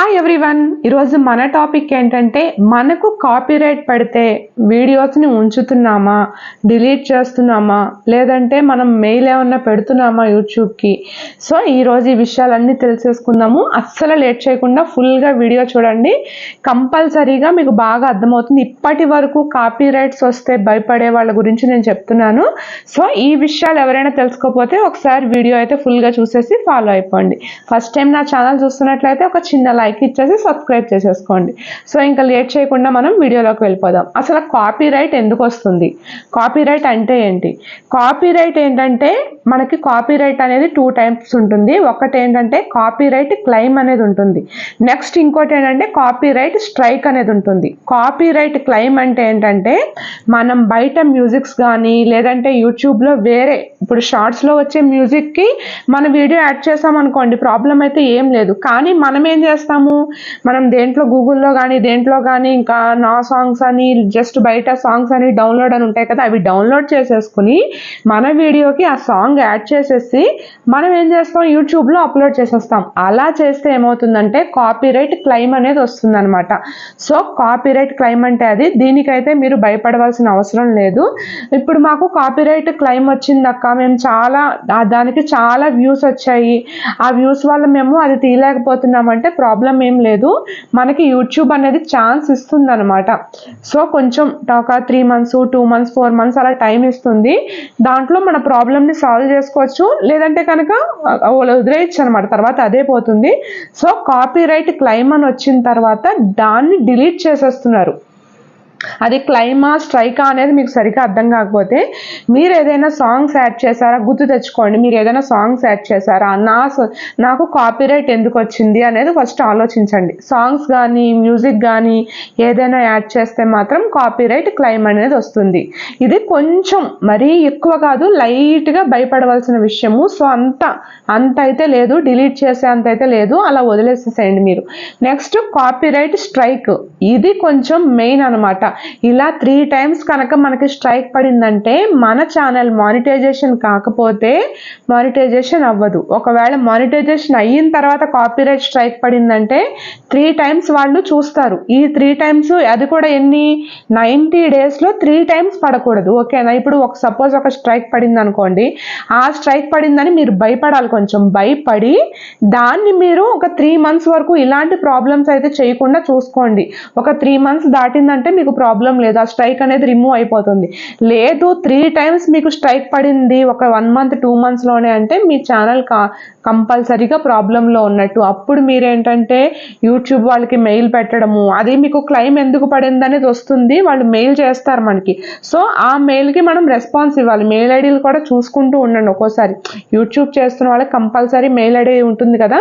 Hi everyone ఈరోజు మన topic ఏంటంటే మనకు కాపీరైట్ పడితే వీడియోస్ని ఉంచుతున్నామా? డిలీట్ చేస్తున్నామా? లేదంటే మనం మెయిల్ ఏమన్నా పెడుతున్నామా యూట్యూబ్కి సో ఈరోజు ఈ విషయాలన్నీ తెలిసేసుకుందాము. అస్సలు లేట్ చేయకుండా ఫుల్గా వీడియో చూడండి. కంపల్సరీగా మీకు బాగా అర్థమవుతుంది. ఇప్పటి వరకు కాపీరైట్స్ వస్తే భయపడే వాళ్ళ గురించి నేను చెప్తున్నాను. సో ఈ విషయాలు ఎవరైనా తెలుసుకోకపోతే ఒకసారి వీడియో అయితే ఫుల్గా చూసేసి ఫాలో అయిపోండి. ఫస్ట్ టైం నా ఛానల్ చూస్తున్నట్లయితే ఒక చిన్న లైక్ ఇచ్చేసి సబ్స్క్రైబ్ చేసేసుకోండి. సో ఇంకా లేట్ చేయకుండా మనం వీడియోలోకి వెళ్ళిపోదాం. అసలు కాపీ రైట్ ఎందుకు వస్తుంది? కాపీ రైట్ అంటే ఏంటి? కాపీ రైట్ ఏంటంటే మనకి కాపీ రైట్ అనేది టూ టైప్స్ ఉంటుంది. ఒకటి ఏంటంటే కాపీ రైట్ క్లైమ్ అనేది ఉంటుంది. నెక్స్ట్ ఇంకోటి ఏంటంటే కాపీ రైట్ స్ట్రైక్ అనేది ఉంటుంది. కాపీ రైట్ క్లైమ్ అంటే ఏంటంటే మనం బయట మ్యూజిక్స్ కానీ లేదంటే యూట్యూబ్లో వేరే ఇప్పుడు షార్ట్స్లో వచ్చే మ్యూజిక్కి మన వీడియో యాడ్ చేసామనుకోండి ప్రాబ్లం అయితే ఏం లేదు. కానీ మనం ఏం చేస్తాం? చేస్తాము మనం దేంట్లో గూగుల్లో కానీ దేంట్లో కానీ ఇంకా నా సాంగ్స్ అని జస్ట్ బయట సాంగ్స్ అని డౌన్లోడ్ అని ఉంటాయి కదా అవి డౌన్లోడ్ చేసేసుకుని మన వీడియోకి ఆ సాంగ్ యాడ్ చేసేసి మనం ఏం చేస్తాం? యూట్యూబ్లో అప్లోడ్ చేసేస్తాం. అలా చేస్తే ఏమవుతుందంటే కాపీరైట్ క్లైమ్ అనేది వస్తుందన్నమాట. సో కాపీరైట్ క్లైమ్ అంటే అది. దీనికైతే మీరు భయపడవలసిన అవసరం లేదు. ఇప్పుడు మాకు కాపీరైట్ క్లైమ్ వచ్చిందక్క. మేము చాలా దానికి చాలా వ్యూస్ వచ్చాయి. ఆ వ్యూస్ వల్ల మేము అది తీయలేకపోతున్నామంటే ప్రాబ్లం ఏం లేదు. మనకి యూట్యూబ్ అనేది ఛాన్స్ ఇస్తుంది అనమాట సో కొంచెం ఒక three months two months four months అలా టైం ఇస్తుంది. దాంట్లో మన ప్రాబ్లమ్ని సాల్వ్ చేసుకోవచ్చు. లేదంటే కనుక వదిలేయచ్చు అనమాట తర్వాత అదే పోతుంది. సో కాపీ రైట్ క్లైమ్ అని వచ్చిన తర్వాత దాన్ని డిలీట్ చేసేస్తున్నారు. అది క్లైమా స్ట్రైకా అనేది మీకు సరిగ్గా అర్థం కాకపోతే మీరు ఏదైనా సాంగ్స్ యాడ్ చేశారా? గుర్తు తెచ్చుకోండి. మీరు ఏదైనా సాంగ్స్ యాడ్ చేశారా? నా నాకు కాపీరైట్ ఎందుకు వచ్చింది అనేది ఫస్ట్ ఆలోచించండి. సాంగ్స్ కానీ మ్యూజిక్ కానీ ఏదైనా యాడ్ చేస్తే మాత్రం కాపీరైట్ క్లైమ్ అనేది వస్తుంది. ఇది కొంచెం మరీ ఎక్కువ కాదు లైట్గా భయపడవలసిన విషయము. సో అంత అంత అయితే లేదు. డిలీట్ చేసే అంత అయితే లేదు. అలా వదిలేసేసేయండి మీరు. నెక్స్ట్ కాపీరైట్ స్ట్రైక్ ఇది కొంచెం మెయిన్ అనమాట ఇలా త్రీ టైమ్స్ కనుక మనకి స్ట్రైక్ పడిందంటే మన ఛానల్ మానిటైజేషన్ కాకపోతే మానిటైజేషన్ అవ్వదు. ఒకవేళ మానిటైజేషన్ అయిన తర్వాత కాపీరైట్ స్ట్రైక్ పడిందంటే త్రీ టైమ్స్ వాళ్ళు చూస్తారు. ఈ త్రీ టైమ్స్ అది కూడా ఎన్ని? నైంటీ డేస్లో త్రీ టైమ్స్ పడకూడదు. ఓకేనా ఇప్పుడు ఒక సపోజ్ ఒక స్ట్రైక్ పడింది అనుకోండి ఆ స్ట్రైక్ పడిందని మీరు భయపడాలి కొంచెం. భయపడి దాన్ని మీరు ఒక త్రీ మంత్స్ వరకు ఇలాంటి ప్రాబ్లమ్స్ అయితే చేయకుండా చూసుకోండి. ఒక త్రీ మంత్స్ దాటిందంటే మీకు ప్రాబ్లం లేదు. ఆ స్ట్రైక్ అనేది రిమూవ్ అయిపోతుంది. లేదు త్రీ టైమ్స్ మీకు స్ట్రైక్ పడింది ఒక వన్ మంత్ టూ మంత్స్లోనే అంటే మీ ఛానల్ కా కంపల్సరీగా ప్రాబ్లంలో ఉన్నట్టు. అప్పుడు మీరేంటంటే యూట్యూబ్ వాళ్ళకి మెయిల్ పెట్టడము అది మీకు క్లైమ్ ఎందుకు పడింది అనేది వస్తుంది. వాళ్ళు మెయిల్ చేస్తారు మనకి. సో ఆ మెయిల్కి మనం రెస్పాన్స్ ఇవ్వాలి. మెయిల్ ఐడీలు కూడా చూసుకుంటూ ఉండండి ఒక్కోసారి. యూట్యూబ్ చేస్తున్న వాళ్ళకి కంపల్సరీ మెయిల్ ఐడి ఉంటుంది కదా.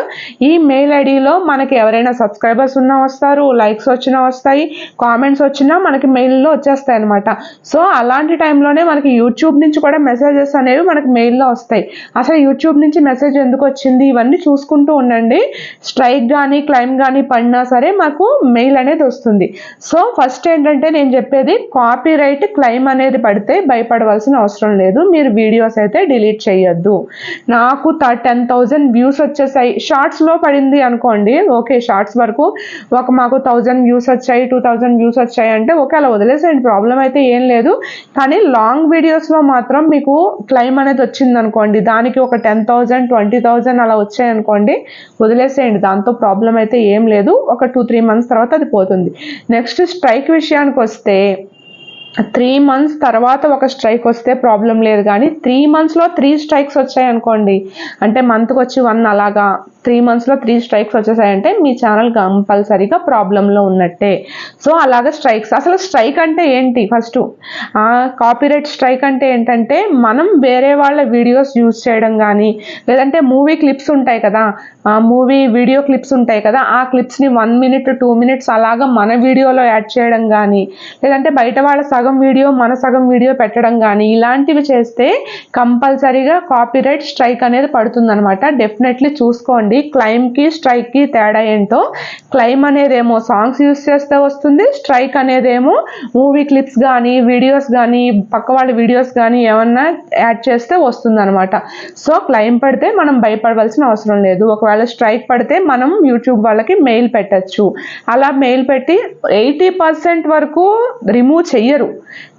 ఈ మెయిల్ ఐడిలో మనకి ఎవరైనా సబ్స్క్రైబర్స్ ఉన్నా వస్తారు లైక్స్ వచ్చినా వస్తాయి కామెంట్స్ వచ్చినా మనకి మెయిల్లో వచ్చేస్తాయి అనమాట సో అలాంటి టైంలోనే మనకి యూట్యూబ్ నుంచి కూడా మెసేజెస్ అనేవి మనకి మెయిల్లో వస్తాయి. అసలు యూట్యూబ్ నుంచి మెసేజ్ ఎందుకు వచ్చింది? ఇవన్నీ చూసుకుంటూ ఉండండి. స్ట్రైక్ కానీ క్లైమ్ కానీ పడినా సరే మాకు మెయిల్ అనేది వస్తుంది. సో ఫస్ట్ ఏంటంటే నేను చెప్పేది కాపీ రైట్ క్లైమ్ అనేది పడితే భయపడవలసిన అవసరం లేదు. మీరు వీడియోస్ అయితే డిలీట్ చేయొద్దు. నాకు టెన్ థౌజండ్ వ్యూస్ వచ్చేసాయి. షార్ట్స్లో పడింది అనుకోండి. ఓకే షార్ట్స్ వరకు ఒక మాకు థౌజండ్ వ్యూస్ వచ్చాయి టూ థౌజండ్ వ్యూస్ వచ్చాయి అంటే ఓకే అలా వదిలేసేయండి ప్రాబ్లం అయితే ఏం లేదు. కానీ లాంగ్ వీడియోస్లో మాత్రం మీకు క్లైమ్ అనేది వచ్చింది అనుకోండి దానికి ఒక టెన్ థౌజండ్ ట్వంటీ థౌజండ్ అలా వచ్చాయి అనుకోండి వదిలేసేయండి దాంతో ప్రాబ్లం అయితే ఏం లేదు ఒక టూ త్రీ మంత్స్ తర్వాత అది పోతుంది. నెక్స్ట్ స్ట్రైక్ విషయానికి వస్తే త్రీ మంత్స్ తర్వాత ఒక స్ట్రైక్ వస్తే ప్రాబ్లం లేదు కానీ త్రీ మంత్స్లో త్రీ స్ట్రైక్స్ వచ్చాయి అనుకోండి అంటే మంత్కి వచ్చి వన్ అలాగా త్రీ మంత్స్లో త్రీ స్ట్రైక్స్ వచ్చేసాయంటే మీ ఛానల్ కంపల్సరీగా ప్రాబ్లంలో ఉన్నట్టే. సో అలాగే స్ట్రైక్స్ అసలు స్ట్రైక్ అంటే ఏంటి? ఫస్ట్ కాపీరైట్ స్ట్రైక్ అంటే ఏంటంటే మనం వేరే వాళ్ళ వీడియోస్ యూజ్ చేయడం కానీ లేదంటే మూవీ క్లిప్స్ ఉంటాయి కదా మూవీ వీడియో క్లిప్స్ ఉంటాయి కదా ఆ క్లిప్స్ని వన్ మినిట్ టూ మినిట్స్ అలాగా మన వీడియోలో యాడ్ చేయడం కానీ లేదంటే బయట వాళ్ళ సగం వీడియో మన సగం వీడియో పెట్టడం కానీ ఇలాంటివి చేస్తే కంపల్సరీగా కాపీరైట్ స్ట్రైక్ అనేది పడుతుందనమాట డెఫినెట్లీ చూసుకోండి. తెలుసుకోండి క్లైమ్కి స్ట్రైక్కి తేడా ఏంటో క్లైమ్ అనేదేమో సాంగ్స్ యూస్ చేస్తే వస్తుంది. స్ట్రైక్ అనేదేమో మూవీ క్లిప్స్ కానీ వీడియోస్ కానీ పక్క వాళ్ళ వీడియోస్ కానీ ఏమన్నా యాడ్ చేస్తే వస్తుంది అనమాట సో క్లైమ్ పడితే మనం భయపడవలసిన అవసరం లేదు. ఒకవేళ స్ట్రైక్ పడితే మనం యూట్యూబ్ వాళ్ళకి మెయిల్ పెట్టచ్చు. అలా మెయిల్ పెట్టి ఎయిటీ పర్సెంట్ వరకు రిమూవ్ చెయ్యరు.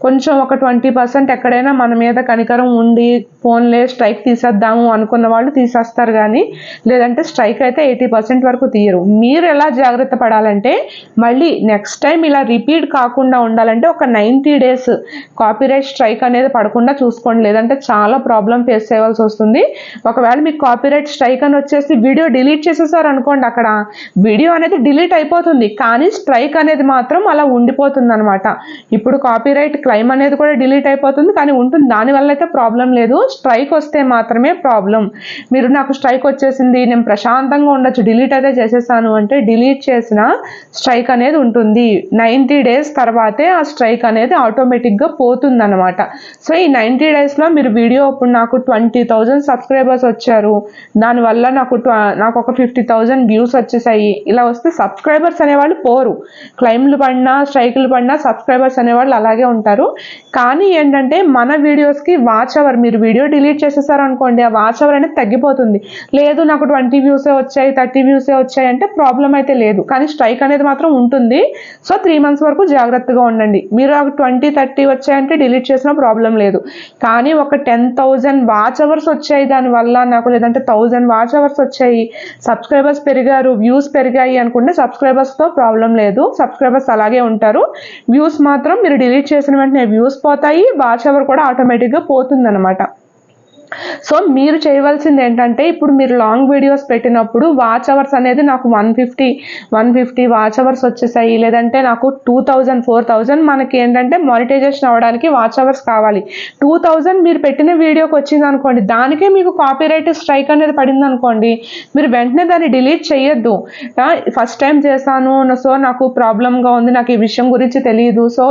కొంచెం ఒక ట్వంటీ పర్సెంట్ ఎక్కడైనా మన మీద కనికరం ఉండి ఫోన్లే స్ట్రైక్ తీసేద్దాము అనుకున్న వాళ్ళు తీసేస్తారు కానీ లేదంటే స్ట్రైక్ అయితే ఎయిటీ పర్సెంట్ వరకు తీయరు. మీరు ఎలా జాగ్రత్త పడాలంటే మళ్ళీ నెక్స్ట్ టైం ఇలా రిపీట్ కాకుండా ఉండాలంటే ఒక నైంటీ డేస్ కాపీరైట్ స్ట్రైక్ అనేది పడకుండా చూసుకోండి. లేదంటే చాలా ప్రాబ్లం ఫేస్ చేయవలసి వస్తుంది. ఒకవేళ మీకు కాపీరైట్ స్ట్రైక్ అని వచ్చేసి వీడియో డిలీట్ చేసేసారు అనుకోండి అక్కడ వీడియో అనేది డిలీట్ అయిపోతుంది. కానీ స్ట్రైక్ అనేది మాత్రం అలా ఉండిపోతుంది అనమాట ఇప్పుడు కాపీరైట్ క్లైమ్ అనేది కూడా డిలీట్ అయిపోతుంది. కానీ ఉంటుంది. దానివల్ల అయితే ప్రాబ్లం లేదు. స్ట్రైక్ వస్తే మాత్రమే ప్రాబ్లం. మీరు నాకు స్ట్రైక్ వచ్చేసింది నేను ప్రశాంతంగా ఉండొచ్చు డిలీట్ అయితే చేసేసాను అంటే డిలీట్ చేసిన స్ట్రైక్ అనేది ఉంటుంది. నైంటీ డేస్ తర్వాతే ఆ స్ట్రైక్ అనేది ఆటోమేటిక్గా పోతుంది అనమాట సో ఈ నైంటీ డేస్లో మీరు వీడియో ఇప్పుడు నాకు ట్వంటీ థౌజండ్ సబ్స్క్రైబర్స్ వచ్చారు. దానివల్ల నాకు నాకు ఒక ఫిఫ్టీ థౌజండ్ వ్యూస్ వచ్చేసాయి. ఇలా వస్తే సబ్స్క్రైబర్స్ అనేవాళ్ళు పోరు. క్లైమ్లు పడినా స్ట్రైకులు పడినా సబ్స్క్రైబర్స్ అనేవాళ్ళు అలాగే ఉంటారు. కానీ ఏంటంటే మన వీడియోస్కి వాచ్ అవర్ మీరు వీడియో డిలీట్ చేసేసారు అనుకోండి ఆ వాచ్ అవర్ అనేది తగ్గిపోతుంది. లేదు నాకు ట్వంటీ వ్యూసే వచ్చాయి థర్టీ వ్యూసే వచ్చాయి అంటే ప్రాబ్లం అయితే లేదు. కానీ స్ట్రైక్ అనేది మాత్రం ఉంటుంది. సో త్రీ మంత్స్ వరకు జాగ్రత్తగా ఉండండి. మీరు ట్వంటీ థర్టీ వచ్చాయంటే డిలీట్ చేసిన ప్రాబ్లం లేదు. కానీ ఒక టెన్ థౌజండ్ వాచ్ అవర్స్ వచ్చాయి దానివల్ల నాకు లేదంటే థౌజండ్ వాచ్ అవర్స్ వచ్చాయి. సబ్స్క్రైబర్స్ పెరిగారు వ్యూస్ పెరిగాయి అనుకుంటే సబ్స్క్రైబర్స్తో ప్రాబ్లం లేదు. సబ్స్క్రైబర్స్ అలాగే ఉంటారు. వ్యూస్ మాత్రం మీరు డిలీట్ చేసిన వెంటనే వ్యూస్ పోతాయి. వాచ్ అవర్ కూడా ఆటోమేటిక్గా పోతుందన్నమాట. సో మీరు చేయవలసింది ఏంటంటే ఇప్పుడు మీరు లాంగ్ వీడియోస్ పెట్టినప్పుడు వాచ్ అవర్స్ అనేది నాకు one fifty one fifty watch hours వచ్చేసాయి. లేదంటే నాకు టూ థౌజండ్ ఫోర్ థౌజండ్ మనకి ఏంటంటే మానిటైజేషన్ అవ్వడానికి వాచ్ అవర్స్ కావాలి. టూ థౌజండ్ మీరు పెట్టిన వీడియోకి వచ్చింది అనుకోండి దానికే మీకు కాపీరైట్ స్ట్రైక్ అనేది పడింది అనుకోండి మీరు వెంటనే దాన్ని డిలీట్ చేయొద్దు. ఫస్ట్ టైం చేశాను సో నాకు ప్రాబ్లంగా ఉంది నాకు ఈ విషయం గురించి తెలియదు సో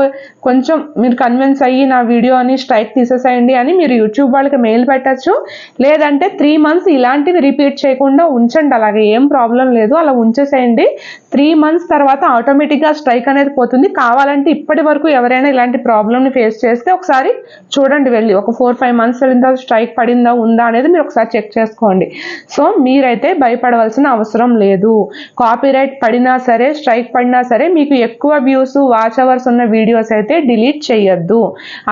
కొంచెం మీరు కన్విన్స్ అయ్యి నా వీడియోని స్ట్రైక్ తీసేసేయండి అని మీరు యూట్యూబ్ వాళ్ళకి మెయిల్ పెట్టచ్చు. లేదంటే త్రీ మంత్స్ ఇలాంటివి రిపీట్ చేయకుండా ఉంచండి. అలాగే ఏం ప్రాబ్లం లేదు. అలా ఉంచేసేయండి. త్రీ మంత్స్ తర్వాత ఆటోమేటిక్గా స్ట్రైక్ అనేది పోతుంది. కావాలంటే ఇప్పటి వరకు ఎవరైనా ఇలాంటి ప్రాబ్లమ్ని ఫేస్ చేస్తే ఒకసారి చూడండి వెళ్ళి. ఒక ఫోర్ ఫైవ్ మంత్స్ వెళ్ళిన తర్వాత స్ట్రైక్ పడిందా ఉందా అనేది మీరు ఒకసారి చెక్ చేసుకోండి. సో మీరైతే భయపడవలసిన అవసరం లేదు. కాపీరైట్ పడినా సరే స్ట్రైక్ పడినా సరే మీకు ఎక్కువ వ్యూస్ వాచ్ అవర్స్ ఉన్న వీడియోస్ అయితే డిలీట్ చేయొద్దు.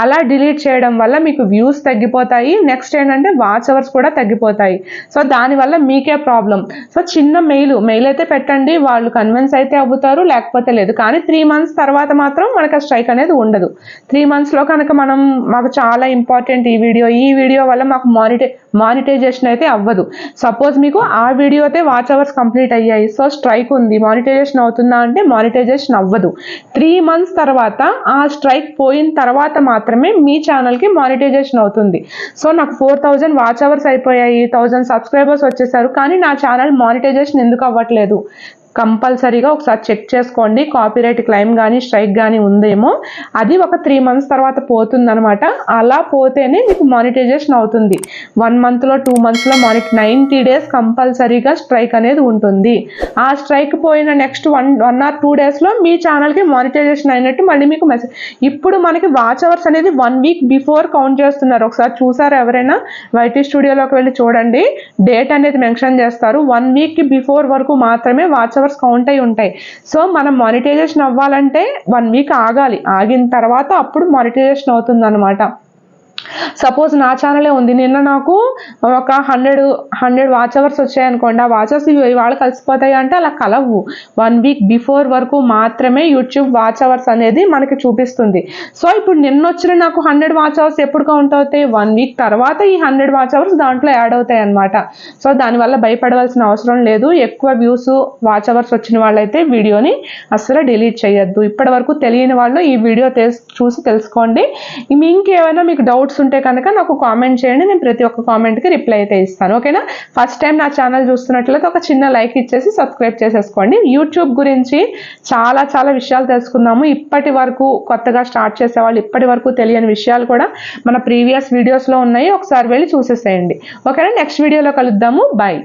అలా డిలీట్ చేయడం వల్ల మీకు వ్యూస్ తగ్గిపోతాయి. నెక్స్ట్ ఏంటంటే వాచ్ అవర్స్ కూడా తగ్గిపోతాయి. సో దానివల్ల మీకే ప్రాబ్లం సో చిన్న మెయిల్ మెయిల్ అయితే పెట్టండి వాళ్ళు కన్విన్స్ అయితే అవుతారు లేకపోతే లేదు. కానీ త్రీ మంత్స్ తర్వాత మాత్రం మనకు ఆ స్ట్రైక్ అనేది ఉండదు. త్రీ మంత్స్లో కనుక మనం మాకు చాలా ఇంపార్టెంట్ ఈ వీడియో ఈ వీడియో వల్ల మాకు మానిటే మానిటైజేషన్ అయితే అవ్వదు. సపోజ్ మీకు ఆ వీడియో అయితే వాచ్ అవర్స్ కంప్లీట్ అయ్యాయి. సో స్ట్రైక్ ఉంది. మానిటైజేషన్ అవుతుందా అంటే మానిటైజేషన్ అవ్వదు. త్రీ మంత్స్ తర్వాత ఆ స్ట్రైక్ పోయిన తర్వాత మాత్రమే మీ ఛానల్కి మానిటైజేషన్ అవుతుంది. సో నాకు ఫోర్ థౌజండ్ వాచ్ అవర్స్ అయిపోయాయి థౌజండ్ సబ్స్క్రైబర్స్ వచ్చేసారు కానీ నా ఛానల్ మానిటైజేషన్ ఎందుకు అవ్వట్లేదు? కంపల్సరీగా ఒకసారి చెక్ చేసుకోండి. కాపీరైట్ క్లైమ్ కానీ స్ట్రైక్ కానీ ఉందేమో. అది ఒక త్రీ మంత్స్ తర్వాత పోతుందనమాట. అలా పోతేనే మీకు మానిటైజేషన్ అవుతుంది. వన్ మంత్లో టూ మంత్స్లో మానిట నైంటీ డేస్ కంపల్సరీగా స్ట్రైక్ అనేది ఉంటుంది. ఆ స్ట్రైక్ పోయిన next one one or two డేస్లో మీ ఛానల్కి మానిటైజేషన్ అయినట్టు మళ్ళీ మీకు మెసేజ్. ఇప్పుడు మనకి వాచ్ అవర్స్ అనేది వన్ వీక్ బిఫోర్ కౌంట్ చేస్తున్నారు. ఒకసారి చూసారు ఎవరైనా? వైటీ స్టూడియోలోకి వెళ్ళి చూడండి. డేట్ అనేది మెన్షన్ చేస్తారు. వన్ వీక్ బిఫోర్ వరకు మాత్రమే వాచ్ అవర్స్ కౌంట్ అయి ఉంటాయి. సో మనం మానిటైజేషన్ అవ్వాలంటే వన్ వీక్ ఆగాలి. ఆగిన తర్వాత అప్పుడు మానిటైజేషన్ అవుతుంది అనమాట సపోజ్ నా ఛానలే ఉంది. నిన్న నాకు ఒక హండ్రెడ్ హండ్రెడ్ వాచ్ అవర్స్ వచ్చాయనుకోండి ఆ వాచర్స్ ఇవాళ కలిసిపోతాయి అంటే అలా కలవు. వన్ వీక్ బిఫోర్ వరకు మాత్రమే యూట్యూబ్ వాచ్ అవర్స్ అనేది మనకి చూపిస్తుంది. సో ఇప్పుడు నిన్న వచ్చిన నాకు హండ్రెడ్ వాచ్ అవర్స్ ఎప్పుడు కౌంట్ అవుతాయి వన్ వీక్ తర్వాత ఈ హండ్రెడ్ వాచ్ అవర్స్ దాంట్లో యాడ్ అవుతాయి అనమాట సో దానివల్ల భయపడవలసిన అవసరం లేదు. ఎక్కువ వ్యూస్ వాచ్ అవర్స్ వచ్చిన వాళ్ళైతే వీడియోని అస్సలు డిలీట్ చేయొద్దు. ఇప్పటి వరకు తెలియని వాళ్ళు ఈ వీడియో తెస్- చూసి తెలుసుకోండి. మీ ఇంకేమైనా మీకు డౌట్స్ ఉంటే కనుక నాకు కామెంట్ చేయండి. నేను ప్రతి ఒక్క కామెంట్కి రిప్లై అయితే ఇస్తాను. ఓకేనా ఫస్ట్ టైం నా ఛానల్ చూస్తున్నట్లయితే ఒక చిన్న లైక్ ఇచ్చేసి సబ్స్క్రైబ్ చేసేసుకోండి. యూట్యూబ్ గురించి చాలా చాలా విషయాలు తెలుసుకుందాము. ఇప్పటి వరకు కొత్తగా స్టార్ట్ చేసే వాళ్ళు ఇప్పటి వరకు తెలియని విషయాలు కూడా మన ప్రీవియస్ వీడియోస్లో ఉన్నాయి. ఒకసారి వెళ్ళి చూసేసేయండి. ఓకేనా నెక్స్ట్ వీడియోలో కలుద్దాము. బాయ్